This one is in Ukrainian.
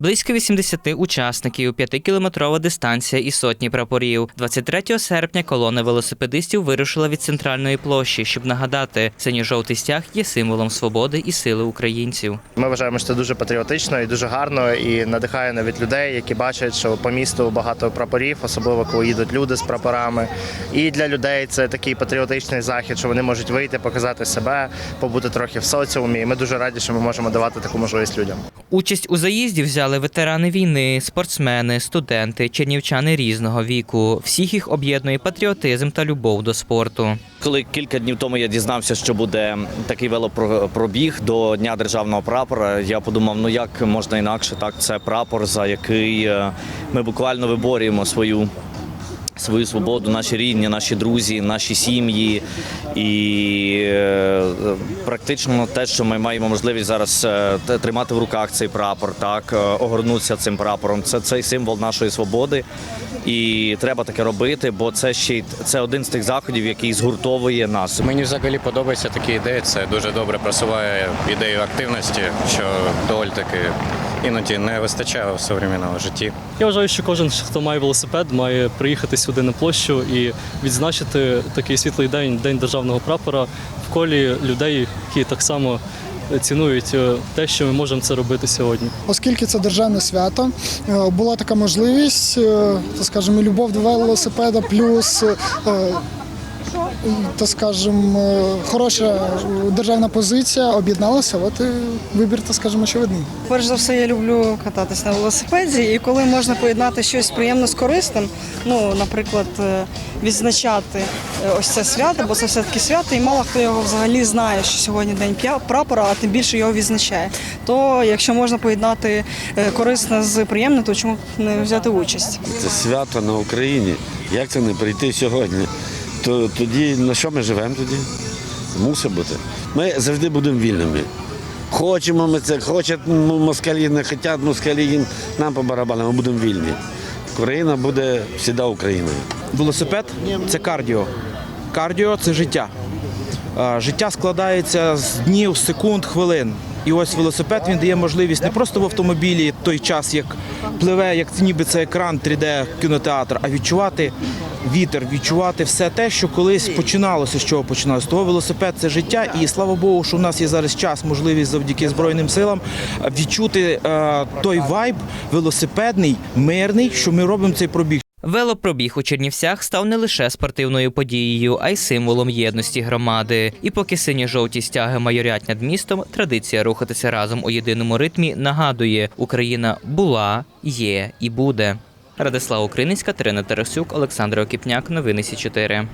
Близько 80 учасників, 5-кілометрова дистанція і сотні прапорів. 23 серпня колона велосипедистів вирушила від центральної площі, щоб нагадати, синьо-жовтий стяг є символом свободи і сили українців. Ми вважаємо, що це дуже патріотично і дуже гарно, і надихає навіть людей, які бачать, що по місту багато прапорів, особливо коли їдуть люди з прапорами. І для людей це такий патріотичний захід, що вони можуть вийти, показати себе, побути трохи в соціумі. І ми дуже раді, що ми можемо давати таку можливість людям. Участь у заїзді взяли ветерани війни, спортсмени, студенти, чернівчани різного віку. Всіх їх об'єднує патріотизм та любов до спорту. Коли кілька днів тому я дізнався, що буде такий велопробіг до Дня державного прапора, я подумав, ну як можна інакше, так це прапор, за який е, ми буквально виборюємо свою. Свою свободу, наші рідні, наші друзі, наші сім'ї, і е, практично те, що ми маємо можливість зараз е, тримати в руках цей прапор, так е, огорнутися цим прапором. Це цей символ нашої свободи, і треба таке робити, бо це ще й це один з тих заходів, який згуртовує нас. Мені взагалі подобається такі ідеї. Це дуже добре просуває ідею активності, що доволі таки іноді не вистачає в сучасному житті. Я вважаю, що кожен, хто має велосипед, має приїхати сюди на площу і відзначити такий світлий день, день державного прапора в колі людей, які так само цінують е, те, що ми можемо це робити сьогодні. Оскільки це державне свято, е, була така можливість, е, і любов до велосипеда, плюс, так скажемо, е, хороша державна позиція об'єдналася. От і вибір, так скажемо, очевидний. Перш за все, я люблю кататись на велосипеді, і коли можна поєднати щось приємне з корисним, ну, наприклад, е, відзначати е, ось це свято, бо це все-таки свято, і мало хто його взагалі знає, що сьогодні день прапора, а тим більше його відзначає. То якщо можна поєднати корисне з приємним, то чому б не взяти участь? Це свято на Україні. Як це не прийти сьогодні? То тоді на що ми живемо тоді? Мусить бути. Ми завжди будемо вільними. Хочемо ми це, хочуть москалі, не хочуть москалі, нам по барабану, ми будемо вільні. Україна буде завжди Україною. Велосипед це кардіо. Кардіо це життя. Життя складається з днів, секунд, хвилин. І ось велосипед він дає можливість не просто в автомобілі той час, як пливе, як ніби це екран 3D кінотеатр, а відчувати вітер, відчувати все те, що колись починалося, з чого починалося. Того велосипед це життя, і слава Богу, що в нас є зараз час, можливість завдяки Збройним силам е, відчути е, той вайб велосипедний, мирний, що ми робимо цей пробіг. Велопробіг у Чернівцях став не лише спортивною подією, а й символом єдності громади. І поки сині-жовті стяги майорять над містом, традиція рухатися разом у єдиному ритмі нагадує: Україна була, є і буде. Радислав Українська, Терена Тарасюк, Олександр Окіпняк. Новини Сі 4